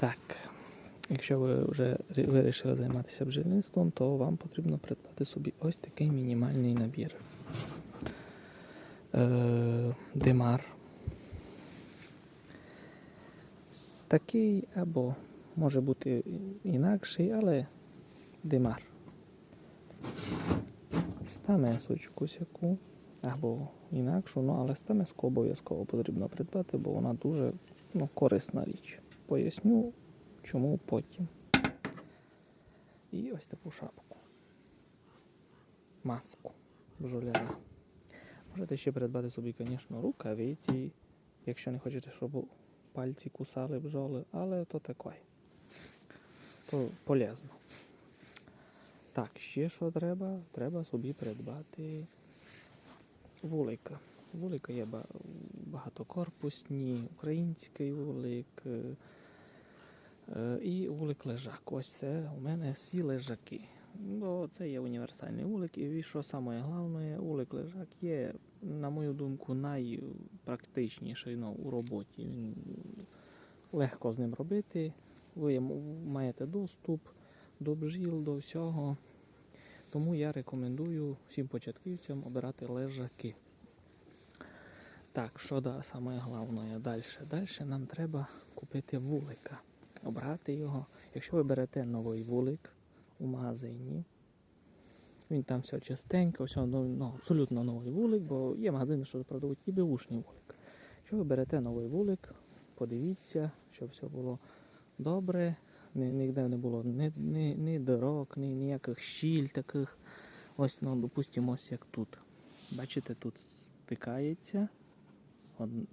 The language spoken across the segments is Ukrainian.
Так, якщо ви вже вирішили займатися бджільництвом, то вам потрібно придбати собі ось такий мінімальний набір. Е, Димар. Такий або може бути інакший, але димар. Стамесочку сяку або інакшу, ну але стамеску обов'язково потрібно придбати, бо вона дуже ну, корисна річ. Поясню, чому потім. І ось таку шапку. Маску бджоляра. Можете ще придбати собі, звісно, рукавиці, якщо не хочете, щоб пальці кусали бджоли, але то таке. То полезно. Так, ще що треба? Треба собі придбати вулика. Вулика є багатокорпусні, український вулик е, е, і вулик лежак. Ось це у мене всі лежаки. Бо це є універсальний вулик, і що саме головне, вулик лежак є, на мою думку, найпрактичніший ну, у роботі. Він легко з ним робити. Ви маєте доступ до бджіл, до всього. Тому я рекомендую всім початківцям обирати лежаки. Так, що да, саме головне далі? Далі нам треба купити вулика, обрати його. Якщо ви берете новий вулик у магазині, він там все чистенько, все ну, абсолютно новий вулик, бо є магазини, що продають і беушний вулик. Якщо ви берете новий вулик, подивіться, щоб все було добре, ні, ніде не було ні, ні, ні дорог, ні ніяких щіль таких. Ось, ну, допустимо, ось як тут. Бачите, тут стикається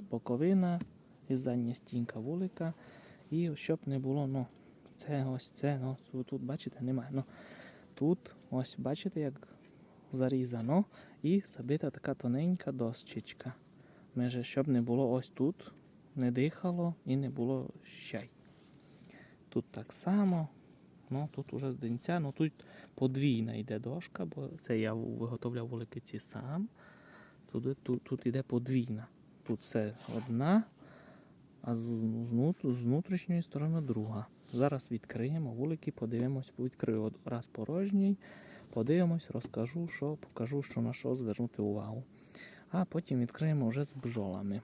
боковина і задня стінка вулика. І щоб не було, ну, це ось це, ну, тут, бачите, немає. Ну, тут, ось бачите, як зарізано, і забита така тоненька дощечка. Меже, щоб не було ось тут, не дихало і не було щай. Тут так само. Ну, тут уже з денця, ну тут подвійна йде дошка, бо це я виготовляв вуликиці сам. Тут, тут, тут йде подвійна. Тут це одна, а з, внутрішньої сторони друга. Зараз відкриємо вулики, подивимось, відкрию раз порожній, подивимось, розкажу, що, покажу, що на що звернути увагу. А потім відкриємо вже з бджолами.